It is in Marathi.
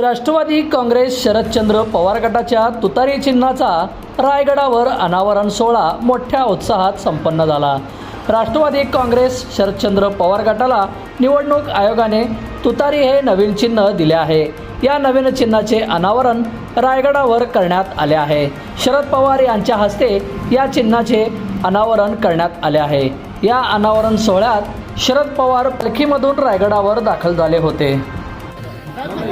राष्ट्रवादी काँग्रेस शरदचंद्र पवार गटाच्या तुतारी चिन्हाचा रायगडावर अनावरण सोहळा मोठ्या उत्साहात संपन्न झाला. राष्ट्रवादी काँग्रेस शरदचंद्र पवार गटाला निवडणूक आयोगाने तुतारी हे नवीन चिन्ह दिले आहे. या नवीन चिन्हाचे अनावरण रायगडावर करण्यात आले आहे. शरद पवार यांच्या हस्ते या चिन्हाचे अनावरण करण्यात आले आहे. या अनावरण सोहळ्यात शरद पवार पालखीमधून रायगडावर दाखल झाले होते.